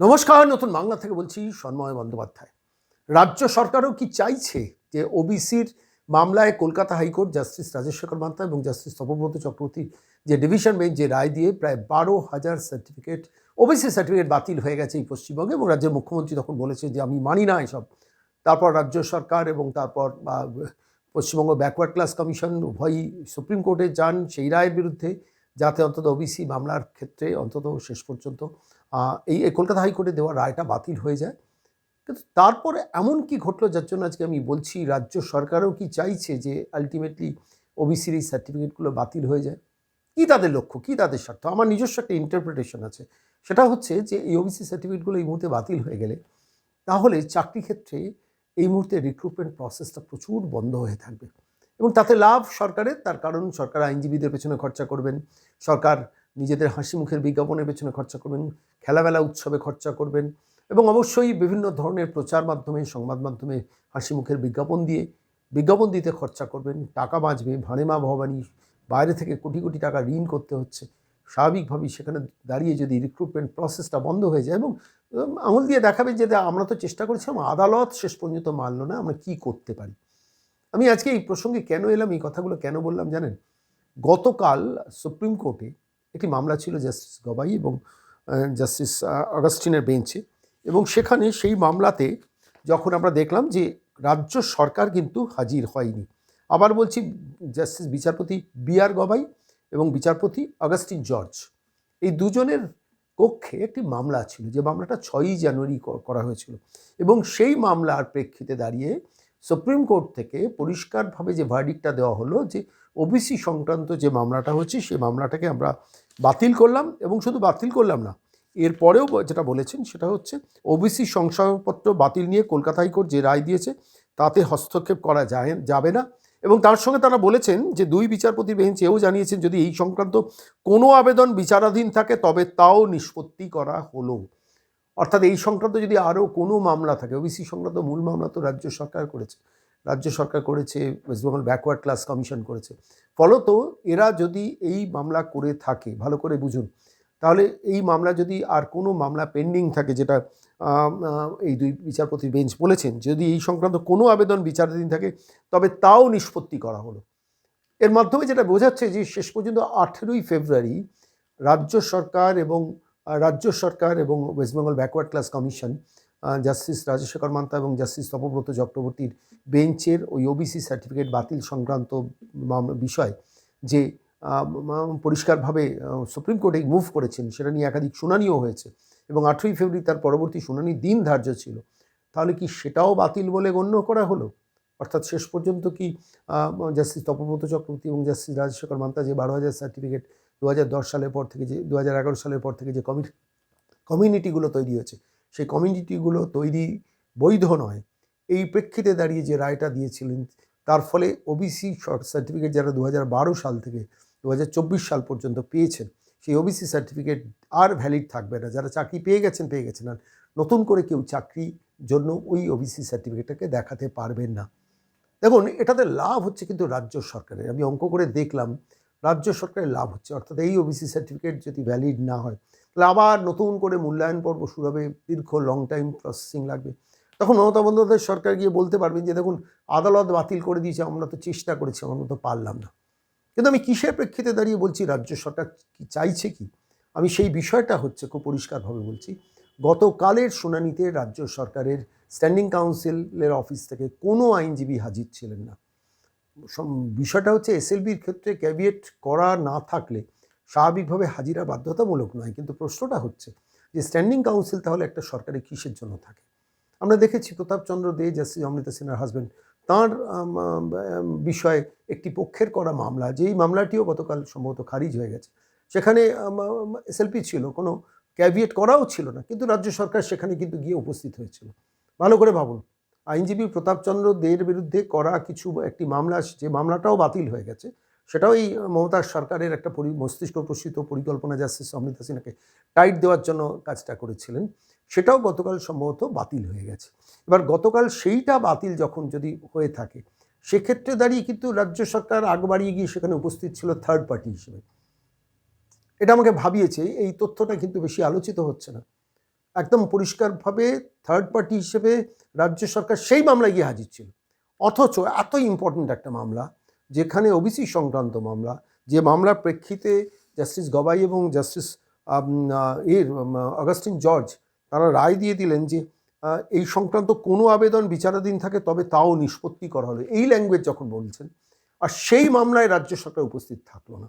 নমস্কার, নতুন বাংলা থেকে বলছি সন্ময় বন্দ্যোপাধ্যায়। রাজ্য সরকারও কি চাইছে যে ওবিসির মামলায় Kolkata high court justice Rajesh Shekhar Mantha এবং জাস্টিস তপব্রত চক্রবর্তী যে ডিভিশন বেঞ্চ যে রায় দিয়ে প্রায় বারো হাজার সার্টিফিকেট ওবিসি সার্টিফিকেট বাতিল হয়ে গেছে এই পশ্চিমবঙ্গে এবং রাজ্যের মুখ্যমন্ত্রী তখন বলেছে যে আমি মানি না এসব। তারপর রাজ্য সরকার এবং তারপর পশ্চিমবঙ্গ ব্যাকওয়ার্ড ক্লাস কমিশন উভয়ই সুপ্রিম কোর্টে যান সেই রায়ের বিরুদ্ধে। যাতে অন্তত ওবিসি মামলার ক্ষেত্রে অন্তত শেষ পর্যন্ত এই কলকাতা হাইকোর্টে দেওয়া রায়টা বাতিল হয়ে যায়। কিন্তু তারপরে এমন কি ঘটলো যার জন্য আজকে আমি বলছি, রাজ্য সরকারও কি চাইছে যে আলটিমেটলি ওবিসির এই সার্টিফিকেটগুলো বাতিল হয়ে যায়? কি তাদের লক্ষ্য? কি তাদের স্বার্থ? আমার নিজস্ব একটা ইন্টারপ্রিটেশন আছে। সেটা হচ্ছে যে এই ওবিসি সার্টিফিকেটগুলো এই মুহূর্তে বাতিল হয়ে গেলে, তাহলে চাকরি ক্ষেত্রে এই মুহূর্তে রিক্রুটমেন্ট প্রসেসটা প্রচুর বন্ধ হয়ে থাকবে। এবং তাতে লাভ সরকারের, তার কারণ সরকার আইনজীবীদের পেছনে খরচা করবেন, সরকার নিজেদের হাসি মুখের বিজ্ঞাপনের পেছনে খরচা করবেন খেলাবেলা উৎসবে খরচা করবেন এবং অবশ্যই বিভিন্ন ধরনের প্রচার মাধ্যমে, সংবাদ মাধ্যমে হাসি মুখের বিজ্ঞাপন দিয়ে বিজ্ঞাপন দিতে খরচা করবেন, টাকা বাঁচবে ভানেমা ভবানী, বাইরে থেকে কোটি কোটি টাকা ঋণ করতে হচ্ছে। স্বাভাবিকভাবেই সেখানে দাঁড়িয়ে যদি রিক্রুটমেন্ট প্রসেসটা বন্ধ হয়ে যায় এবং আঙুল দিয়ে দেখাবে যে, আমরা তো চেষ্টা করেছিলাম আদালত শেষ পর্যন্ত মানলো না, আমরা কি করতে পারি? আমি আজকে এই প্রসঙ্গে কেন এলাম, এই কথাগুলো কেন বললাম জানেন? গতকাল সুপ্রিম কোর্টে একটি মামলা ছিল জাস্টিস গবাই এবং জাস্টিস অগাস্টিনের বেঞ্চে এবং সেখানে সেই মামলাতে যখন আমরা দেখলাম যে রাজ্য সরকার কিন্তু হাজির হয়নি। আবার বলছি জাস্টিস বিচারপতি বি আর গবাই এবং বিচারপতি অগাস্টিন জর্জ। এই দুজনের কক্ষে একটি মামলা ছিল যে মামলাটা ছয়ই জানুয়ারি করা হয়েছিল এবং সেই মামলার প্রেক্ষিতে দাঁড়িয়ে সুপ্রিম কোর্ট থেকে পরিষ্কারভাবে যে ভার্ডিকটা দেওয়া হলো যে ওবিসি সংক্রান্ত যে মামলাটা হচ্ছে, সেই মামলাটাকে আমরা বাতিল করলাম এবং শুধু বাতিল করলাম না, এরপরেও যেটা বলেছেন সেটা হচ্ছে ওবিসি শংসাপত্র বাতিল নিয়ে কলকাতা হাইকোর্ট যে রায় দিয়েছে, তাতে হস্তক্ষেপ করা যায়, যাবে না। এবং তার সঙ্গে তারা বলেছেন যে দুই বিচারপতির বেঞ্চ এও জানিয়েছেন, যদি এই সংক্রান্ত কোনো আবেদন বিচারাধীন থাকে, তবে তাও নিষ্পত্তি করা হলো। অর্থাৎ এই সংক্রান্ত যদি আরও কোনো মামলা থাকে ওবিসি সংক্রান্ত মূল মামলা তো রাজ্য সরকার করেছে। রাজ্য সরকার করেছে West Bengal backward class commission করেছে। ফলত এরা যদি এই মামলা করে থাকে, ভালো করে বুঝুন, তাহলে এই মামলা যদি আর কোনো মামলা পেন্ডিং থাকে যেটা এই দুই বিচারপতির বেঞ্চ বলেছেন, যদি এই সংক্রান্ত কোনো আবেদন বিচারাধীন থাকে, তবে তাও নিষ্পত্তি করা হলো। এর মাধ্যমে যেটা বোঝাচ্ছে যে শেষ পর্যন্ত আঠেরোই ফেব্রুয়ারি রাজ্য সরকার এবং রাজ্য সরকার এবং West Bengal backward class commission justice Rajshekhar Mantha এবং জাস্টিস তপব্রত চক্রবর্তীর বেঞ্চের ওই ওবিসি সার্টিফিকেট বাতিল সংক্রান্ত বিষয় যে পরিষ্কারভাবে সুপ্রিম কোর্টে মুভ করেছেন, সেটা নিয়ে একাধিক শুনানিও হয়েছে এবং আঠেরোই ফেব্রুয়ারি তার পরবর্তী শুনানির দিন ধার্য ছিল। তাহলে কি সেটাও বাতিল বলে গণ্য করা হলো? অর্থাৎ শেষ পর্যন্ত কি জাস্টিস তপব্রত চক্রবর্তী এবং জাস্টিস রাজশেখর মান্তা যে বারো হাজার সার্টিফিকেট দু সালের পর থেকে যে দু হাজার এগারো সালের পর থেকে যে কমিটি কমিউনিটিগুলো তৈরি হয়েছে, সেই কমিউনিটিগুলো তৈরি বৈধ নয়। এই প্রেক্ষিতে দাঁড়িয়ে যে রায়টা দিয়েছিলেন, তার ফলে ওবিসি সার্টিফিকেট যারা দু সাল থেকে দু হাজার চব্বিশ সাল পর্যন্ত পেয়েছেন, সেই ওবিসি সার্টিফিকেট আর ভ্যালিড থাকবে না। যারা চাকরি পেয়ে গেছেন পেয়ে গেছেন, আর নতুন করে কেউ চাকরি জন্য ওই ওবিসি সার্টিফিকেটটাকে দেখাতে পারবেন না। দেখুন, এটাতে লাভ হচ্ছে কিন্তু রাজ্য সরকারের। আমি অঙ্ক করে দেখলাম রাজ্য সরকারের লাভ হচ্ছে, অর্থাৎ এই ওবিসি সার্টিফিকেট যদি ভ্যালিড না হয়, তাহলে আবার নতুন করে মূল্যায়ন পর্ব শুরু হবে, দীর্ঘ লং টাইম প্রসেসিং লাগবে। তখন মমতা বন্দ্যোপাধ্যায় সরকার গিয়ে বলতে পারবেন যে, দেখুন, আদালত বাতিল করে দিয়েছে, আমরা তো চেষ্টা করেছি, আমরা তো পারলাম না। কিন্তু আমি কিসের প্রেক্ষিতে দাঁড়িয়ে বলছি, রাজ্য সরকার কি চাইছে কি? আমি সেই বিষয়টা হচ্ছে খুব পরিষ্কারভাবে বলছি, গতকালের শুনানিতে রাজ্য সরকারের স্ট্যান্ডিং কাউন্সিলের অফিস থেকে কোনো আইনজীবী হাজির ছিলেন না। বিষয়টা হচ্ছে এসএলবির ক্ষেত্রে ক্যাবিয়েট করা না থাকলে স্বাভাবিকভাবে হাজিরা বাধ্যতামূলক নয়। কিন্তু প্রশ্নটা হচ্ছে যে স্ট্যান্ডিং কাউন্সিল তাহলে একটা সরকারি কিসের জন্য থাকে? আমরা দেখেছি প্রতাপচন্দ্র দে, জাস্টিস অমৃতা সিনহার হাজব্যান্ড তাঁর বিষয়ে একটি পক্ষের করা মামলা, যেই মামলাটিও গতকাল সম্ভবত খারিজ হয়ে গেছে। সেখানে এসএলপি ছিল, কোনো ক্যাভিয়েট করাও ছিল না, কিন্তু রাজ্য সরকার সেখানে কিন্তু গিয়ে উপস্থিত হয়েছিল। ভালো করে ভাবুন। আইনজীবী প্রতাপচন্দ্র দের বিরুদ্ধে করা কিছু একটি মামলা যে মামলাটাও বাতিল হয়ে গেছে। সেটাও এই মমতার সরকারের একটা পরি, মস্তিষ্ক প্রসূত পরিকল্পনা জাস্টিস অমৃতা সিনহাকে টাইট দেওয়ার জন্য কাজটা করেছিলেন। সেটাও গতকাল সম্ভবত বাতিল হয়ে গেছে। এবার গতকাল সেইটা বাতিল যখন যদি হয়ে থাকে, সেক্ষেত্রে দাঁড়িয়ে কিন্তু রাজ্য সরকার আগ বাড়িয়ে গিয়ে সেখানে উপস্থিত ছিল থার্ড পার্টি হিসেবে। এটা আমাকে ভাবিয়েছে, এই তথ্যটা কিন্তু বেশি আলোচিত হচ্ছে না। একদম পরিষ্কারভাবে থার্ড পার্টি হিসেবে রাজ্য সরকার সেই মামলায় গিয়ে হাজির ছিল। অথচ এত ইম্পর্ট্যান্ট একটা মামলা, যেখানে ওবিসি সংক্রান্ত মামলা, যে মামলার প্রেক্ষিতে জাস্টিস গবাই এবং জাস্টিস এর অগাস্টিন জর্জ তারা রায় দিয়ে দিলেন যে এই সংক্রান্ত কোনো আবেদন বিচারাধীন থাকে তবে তাও নিষ্পত্তি করা হলো। এই ল্যাঙ্গুয়েজ যখন বলছেন, আর সেই মামলায় রাজ্য সরকার উপস্থিত থাকল না।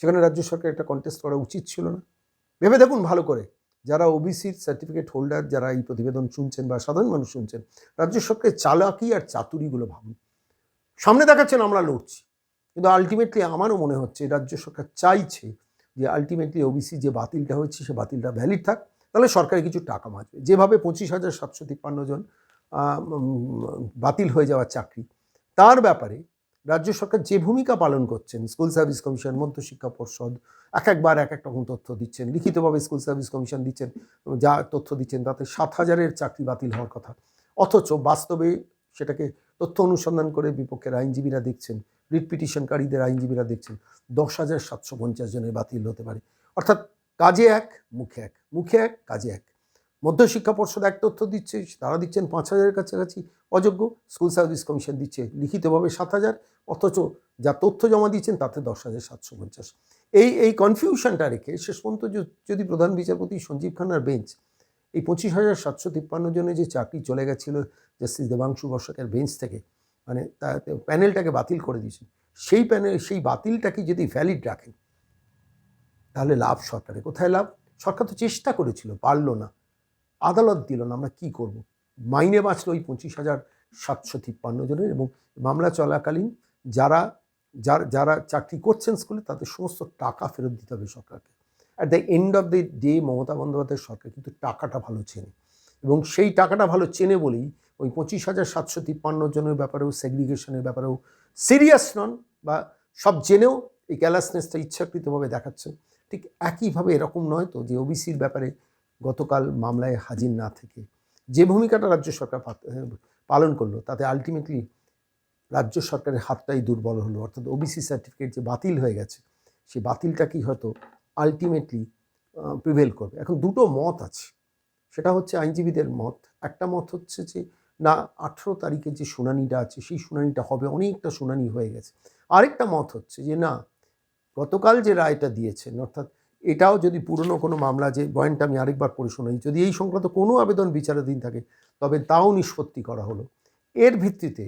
সেখানে রাজ্য সরকার একটা কন্টেস্ট করা উচিত ছিল না। ভেবে দেখুন ভালো করে। যারা ওবিসির সার্টিফিকেট হোল্ডার যারা এই প্রতিবেদন শুনছেন বা সাধারণ মানুষ শুনছেন, রাজ্য সরকারের চালাকি আর চাতুরিগুলো ভাবুন। সামনে দেখাচ্ছেন আমরা লড়ছি, কিন্তু আলটিমেটলি আমারও মনে হচ্ছে রাজ্য সরকার চাইছে যে আলটিমেটলি ওবিসি যে বাতিলটা হয়েছে, সে বাতিলটা ভ্যালিড থাক, তাহলে সরকারে কিছু টাকা বাঁচবে। যেভাবে পঁচিশ হাজার সাতশো তিপ্পান্ন জন বাতিল হয়ে যাওয়ার চাকরি, তার ব্যাপারে রাজ্য সরকার যে ভূমিকা পালন করছেন, স্কুল সার্ভিস কমিশন মধ্যশিক্ষা পর্ষদ, এক একবার এক এক রকম তথ্য দিচ্ছেন, লিখিতভাবে স্কুল সার্ভিস কমিশন দিচ্ছেন, যা তথ্য দিচ্ছেন, তাতে সাত হাজারের চাকরি বাতিল হওয়ার কথা। অথচ বাস্তবে সেটাকে তথ্য অনুসন্ধান করে বিপক্ষের আইনজীবীরা দেখছেন, রিট পিটিশনকারীদের আইনজীবীরা দেখছেন, দশ হাজার সাতশো পঞ্চাশ জনের বাতিল হতে পারে। অর্থাৎ কাজে এক, মুখে এক মুখে এক, কাজে এক। মধ্যশিক্ষা পর্ষদ এক তথ্য দিচ্ছে, তারা দিচ্ছেন পাঁচ হাজারের কাছাকাছি। অযোগ্য স্কুল সার্ভিস কমিশন দিচ্ছে লিখিতভাবে সাত হাজার, অথচ যা তথ্য জমা দিচ্ছেন তাতে দশ হাজার সাতশো পঞ্চাশ। এই এই কনফিউশনটা রেখে শেষ পর্যন্ত যদি প্রধান বিচারপতি সঞ্জীব খান্নার বেঞ্চ এই পঁচিশ হাজার সাতশো তিপ্পান্ন জনের যে চাকরি চলে গেছিল জাস্টিস দেবাংশু বর্ষকের বেঞ্চ থেকে মানে প্যানেলটাকে বাতিল করে দিয়েছেন, সেই প্যানেল সেই বাতিলটাকে যদি ভ্যালিড রাখেন, তাহলে লাভ সরকারে কোথায় লাভ? সরকার তো চেষ্টা করেছিল, পারল না। আদালত দিল না, আমরা কি করব? মাইনে বাঁচলো ওই পঁচিশ হাজার সাতশো তিপ্পান্ন জনের এবং মামলা চলাকালীন যারা যারা যারা চাকরি করছেন স্কুলে তাদের সমস্ত টাকা ফেরত দিতে হবে সরকারকে। At the end of the day Mamata Bandyopadhyay সরকার কিন্তু টাকাটা ভালো চেনে এবং সেই টাকাটা ভালো চেনে বলেই ওই পঁচিশ হাজার সাতশো তিপ্পান্ন জনের ব্যাপারেও সেগ্রিগেশনের ব্যাপারেও সিরিয়াস নন বা সব জেনেও এই ক্যালাসনেসটা ইচ্ছাকৃতভাবে দেখাচ্ছেন ঠিক একইভাবে এরকম নয় তো যে ওবিসির ব্যাপারে গতকাল মামলায় হাজির না থেকে যে ভূমিকাটা রাজ্য সরকার পালন করল, তাতে আলটিমেটলি রাজ্য সরকারের হাতটাই দুর্বল হলো। অর্থাৎ ওবিসি সার্টিফিকেট যে বাতিল হয়ে গেছে সেই বাতিলটাকেই হয়তো আলটিমেটলি প্রিভেল করবে। এখন দুটো মত আছে। সেটা হচ্ছে আইনজীবীদের মত। একটা মত হচ্ছে যে, না, আঠেরো তারিখে যে শুনানিটা আছে, সেই শুনানিটা হবে, অনেকটা শুনানি হয়ে গেছে। আরেকটা মত হচ্ছে যে, না, গতকাল যে রায়টা দিয়েছেন, অর্থাৎ এটাও যদি পুরনো কোনো মামলা যে, বয়ানটা আমি আরেকবার পড়ে শোনাই, যদি এই সংক্রান্ত কোনো আবেদন বিচারাধীন থাকে, তবে তাও নিষ্পত্তি করা হলো। এর ভিত্তিতে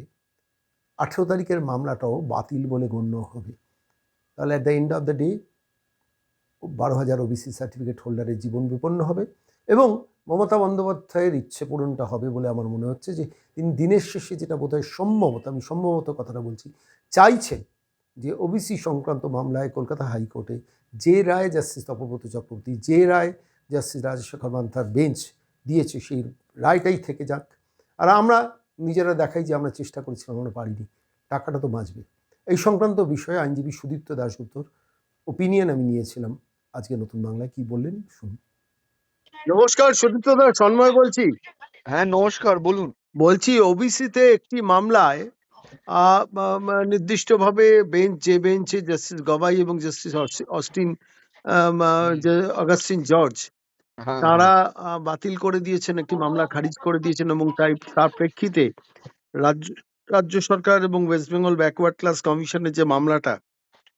আঠেরো তারিখের মামলাটাও বাতিল বলে গণ্য হবে। তাহলে at the end of the day বারো হাজার ওবিসি সার্টিফিকেট হোল্ডারের জীবন বিপন্ন হবে এবং মমতা বন্দ্যোপাধ্যায়ের ইচ্ছে পূরণটা হবে বলে আমার মনে হচ্ছে যে, তিনি দিনের শেষে যেটা বোধহয় সম্ভবত, আমি সম্ভবত কথাটা বলছি, চাইছেন যে ওবিসি সংক্রান্ত মামলায় কলকাতা হাইকোর্টে যে রায় জাস্টিস তপব্রত চক্রবর্তী যে রায় জাস্টিস রাজশেখর মান্থার বেঞ্চ দিয়েছে সেই রায়টাই থেকে যাক। আর আমরা নিজেরা দেখাই যে আমরা চেষ্টা করেছিলাম আমরা পারিনি। টাকাটা তো বাঁচবে। এই সংক্রান্ত বিষয়ে আইনজীবী সুদীপ্ত দাশগুপ্তর ওপিনিয়ন আমি নিয়েছিলাম। আজকে নতুন বাংলায় কি বললেন শুনুন। নমস্কার সুদীপ্ত দাস সন্ময় বলছি। হ্যাঁ নমস্কার বলুন। বলছি ওবিসিতে একটি মামলায় নির্দিষ্টভাবে বেঞ্চ যে বেঞ্চে জাস্টিস গবাই এবং জাস্টিস অস্টিন অগাস্টিন জর্জ হ্যাঁ তারা আহ, বাতিল করে দিয়েছেন একটি মামলা খারিজ করে দিয়েছেন এবং তাই তার প্রেক্ষিতে রাজ্য রাজ্য সরকার এবং ওয়েস্ট বেঙ্গল ব্যাকওয়ার্ড ক্লাস কমিশনের যে মামলাটা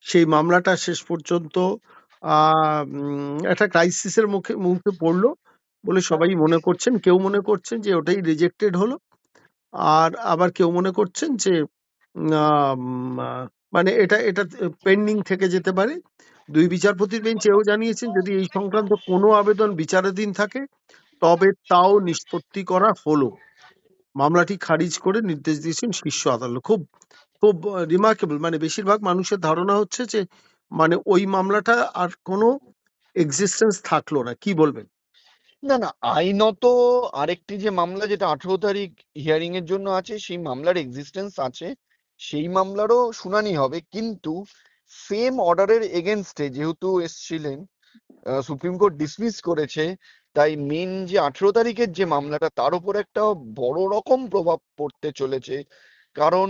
সেই মামলাটা শেষ পর্যন্ত একটা ক্রাইসিসের মুখে মুখে পড়ল বলে সবাই মনে করছেন কেউ মনে করছেন যে ওটাই রিজেক্টেড হলো। আর আবার কেউ মনে করছেন যে আহ, মানে এটা এটা পেন্ডিং থেকে যেতে পারে। দুই বিচারপতির বেঞ্চ এও জানিয়েছেন যদি এই সংক্রান্ত কোনো আবেদন বিচারাধীন থাকে তবে তাও নিষ্পত্তি করা হলো। মামলাটি খারিজ করে নির্দেশ দিয়েছেন শীর্ষ আদালত। খুব খুব রিমার্কেবল মানে বেশিরভাগ মানুষের ধারণা হচ্ছে যে মানে ওই মামলাটা আর কোনো এক্সিস্টেন্স থাকল না। কি বলবেন? না না, আইনত আরেকটি যে মামলা যেটা আঠেরো তারিখ হিয়ারিং এর জন্য আছে, সেই মামলার এক্সিস্টেন্স আছে। সেই মামলারও শুনানি হবে, কিন্তু সেম অর্ডারের এগেনস্টে যেহেতু এসছিলেন সুপ্রিম কোর্ট ডিসমিস করেছে, তাই মেন যে আঠেরো তারিখের যে মামলাটা, তার উপর একটা বড় রকম প্রভাব পড়তে চলেছে। কারণ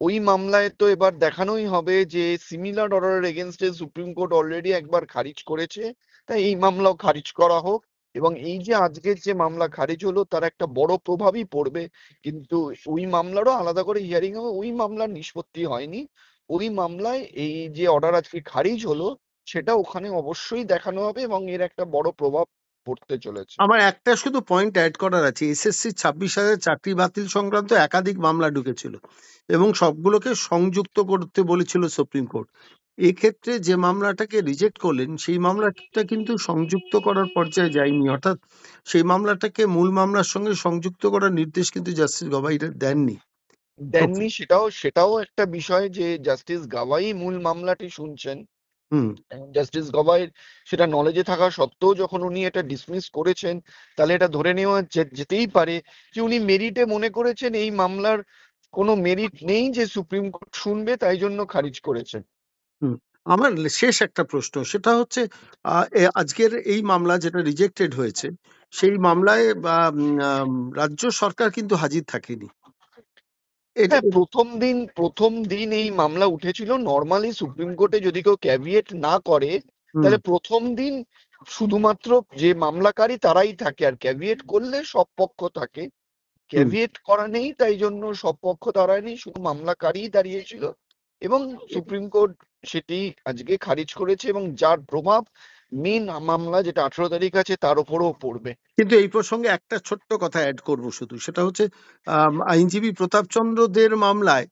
ওই মামলায় তো এবার দেখানোই হবে যে সিমিলার অর্ডারের এগেনস্টে সুপ্রিম কোর্ট অলরেডি একবার খারিজ করেছে, তাই এই মামলাও খারিজ করা হোক। এবং এই যে আজকের যে মামলা খারিজ হলো, তার একটা বড় প্রভাবই পড়বে। কিন্তু ওই মামলারও আলাদা করে হিয়ারিং হবে। ওই মামলার নিষ্পত্তি হয়নি। ওই মামলায় এই যে অর্ডার আজকে খারিজ হলো, সেটা ওখানে অবশ্যই দেখানো হবে এবং এর একটা বড় প্রভাব পড়তে চলেছে। আমার একটা শুধু পয়েন্ট অ্যাড করার আছে। এসএসসি ছাব্বিশ হাজার চাকরি বাতিল সংক্রান্ত একাধিক মামলা ঢুকেছিল এবং সবগুলোকে সংযুক্ত করতে বলেছিল সুপ্রিম কোর্ট এক্ষেত্রে যে মামলাটাকে রিজেক্ট করলেন সেই মামলাটা কিন্তু সংযুক্ত করার পর্যায়ে যায়নি। অর্থাৎ সেই মামলাটাকে মূল মামলার সঙ্গে সংযুক্ত করার নির্দেশ কিন্তু জাস্টিস গবাইরা দেননি। দেননি সেটাও সেটাও একটা বিষয় যে জাস্টিস গাওয়াই মূল মামলাটি শুনছেন। হুম। জাস্টিস গবাইয়ের সেটা নলেজে থাকা সত্ত্বেও যখন উনি এটা ডিসমিস করেছেন তাহলে এটা ধরে নেওয়া যেতেই পারে যে উনি মেরিটে মনে করেছেন এই মামলার কোনো মেরিট নেই যে সুপ্রিম কোর্ট শুনবে তাই জন্য খারিজ করেছেন। আমার শেষ একটা প্রশ্ন। সেটা হচ্ছে আহ, এ- আজকের এই মামলা যেটা রিজেক্টেড হয়েছে সেই মামলায় বা, উম, আম, রাজ্য সরকার কিন্তু হাজির থাকেনি। এটা হ্যাঁ প্রথম দিন প্রথম দিন এই মামলা উঠেছিল। নর্মালি সুপ্রিম কোর্টে যদি কেউ ক্যাভিয়েট না করে হুম, তাহলে প্রথম দিন শুধুমাত্র যে মামলাকারী তারাই থাকে। আর ক্যাভিয়েট করলে সব পক্ষ থাকে। ক্যাভিয়েট করা নেই তাই জন্য সব পক্ষ দাঁড়ায়নি। শুধু মামলাকারী দাঁড়িয়েছিল। এবং সুপ্রিম কোর্ট সেটি আজকে খারিজ করেছে এবং যার প্রভাব মেন মামলা যেটা আঠারো তারিখ আছে তার উপরেও পড়বে। কিন্তু এই প্রসঙ্গে একটা ছোট্ট কথা অ্যাড করব শুধু। সেটা হচ্ছে আইনজীবী প্রতাপচন্দ্র দের মামলায়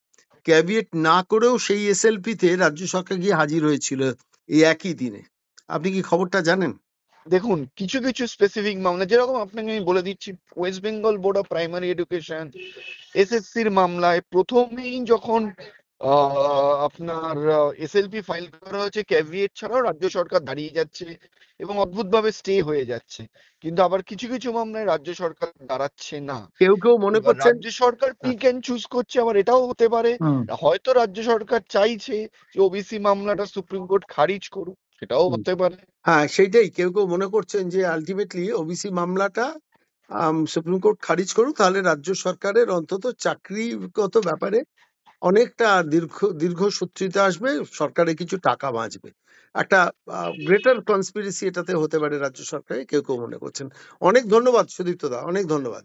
ক্যাবিয়েট না করেও সেই এসএলপি তে রাজ্য সরকার গিয়ে হাজির হয়েছিল এই একই দিনে। আপনি কি খবরটা জানেন? দেখুন কিছু কিছু স্পেসিফিক মামলা যেরকম আপনাকে আমি বলে দিচ্ছি West Bengal board of primary education এসএসসির মামলায় প্রথমেই যখন আপনার এসএলপি ফাইল করা হয়েছে ক্যাভিয়েট ছাড়াও রাজ্য সরকার দাঁড়িয়ে যাচ্ছে এবং অদ্ভুতভাবে স্টে হয়ে যাচ্ছে। কিন্তু আবার কিছু কিছু মামলায় রাজ্য সরকার দাঁড়াচ্ছে না। কেউ কেউ মনে করছেন? রাজ্য সরকার পিক অ্যান্ড চুজ করছে আবার এটাও হতে পারে। হয়তো রাজ্য সরকার চাইছে যে ওবিসি মামলাটা সুপ্রিম কোর্ট খারিজ করুক সেটাও হতে পারে। হ্যাঁ সেইটাই। কেউ কেউ মনে করছেন যে আলটিমেটলি ওবিসি মামলাটা সুপ্রিম কোর্ট খারিজ করুক তাহলে রাজ্য সরকারের অন্তত চাকরিগত ব্যাপারে অনেকটা দীর্ঘ দীর্ঘ দীর্ঘসূত্রিতা আসবে সরকারের কিছু টাকা বাঁচবে। একটা গ্রেটার কনস্পিরেসি এটাতে হতে পারে রাজ্য সরকারে, কেউ কেউ মনে করছেন। অনেক ধন্যবাদ সুদীপ্ত দা অনেক ধন্যবাদ।